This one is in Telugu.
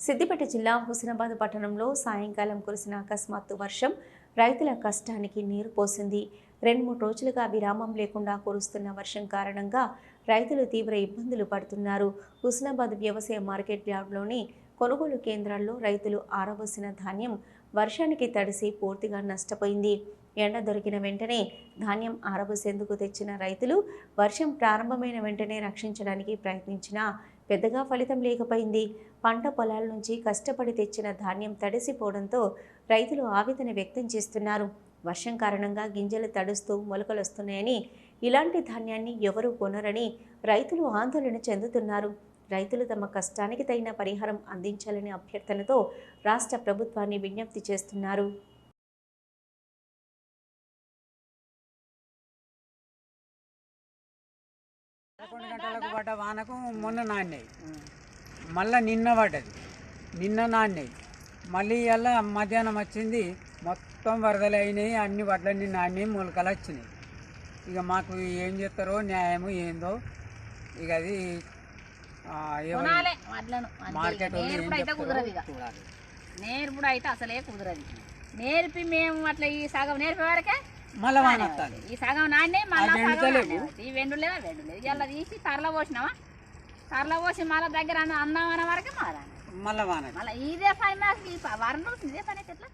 సిద్దిపేట జిల్లా హుస్నాబాద్ పట్టణంలో సాయంకాలం కురిసిన అకస్మాత్తు వర్షం రైతుల కష్టానికి నీరు పోసింది. రెండు మూడు రోజులుగా విరామం లేకుండా కురుస్తున్న వర్షం కారణంగా రైతులు తీవ్ర ఇబ్బందులు పడుతున్నారు. హుస్నాబాద్ వ్యవసాయ మార్కెట్ యార్డ్లోని కొనుగోలు కేంద్రాల్లో రైతులు ఆరబోసిన ధాన్యం వర్షానికి తడిసి పూర్తిగా నష్టపోయింది. ఎండ దొరికిన వెంటనే ధాన్యం ఆరబోసేందుకు తెచ్చిన రైతులు వర్షం ప్రారంభమైన వెంటనే రక్షించడానికి ప్రయత్నించినా పెద్దగా ఫలితం లేకపోయింది. పంట పొలాల నుంచి కష్టపడి తెచ్చిన ధాన్యం తడిసిపోవడంతో రైతులు ఆవేదన వ్యక్తం చేస్తున్నారు. వర్షం కారణంగా గింజలు తడుస్తూ మొలకలొస్తున్నాయని ఇలాంటి ధాన్యాన్ని ఎవరూ కొనరని రైతులు ఆందోళన చెందుతున్నారు. రైతులు తమ కష్టానికి తగిన పరిహారం అందించాలని అభ్యర్థనతో రాష్ట్ర ప్రభుత్వాన్ని విజ్ఞప్తి చేస్తున్నారు. పదకొండు గంటలకు పడ్డ వానకు మొన్న నాణ్యాయి మళ్ళీ నిన్న పడ్డది. నిన్న నాణ్యాయి మళ్ళీ ఇలా మధ్యాహ్నం వచ్చింది మొత్తం వరదలు అయినాయి అన్ని వడ్లన్నీ నాణ్యాయి మొలకలు వచ్చినాయి. ఇక మాకు ఏం చేస్తారో న్యాయము ఏందో ఇక అది మార్కెట్ చెప్తారో నేర్పుడు అయితే అసలే కుదరదు. నేర్పి మేము అట్లా ఈ సగం నేర్పే వరకే మళ్ళీ వాన వస్తుంది ఈ సగం నాణ్యే మళ్ళీ అది సగం ఎండుతలేవు. నాణ్యం అవుతాయి. ఈ వెండు లేవా? వెండు లేదు. ఇలా తీసి తరల పోసినావా? తరల పోసి మళ్ళీ దగ్గర అన్న- వరకే మారా మళ్ళీ వాన మళ్ళీ ఇదే పని నాకు ఈ ప- ఇదే పని అయితే ఎట్లా?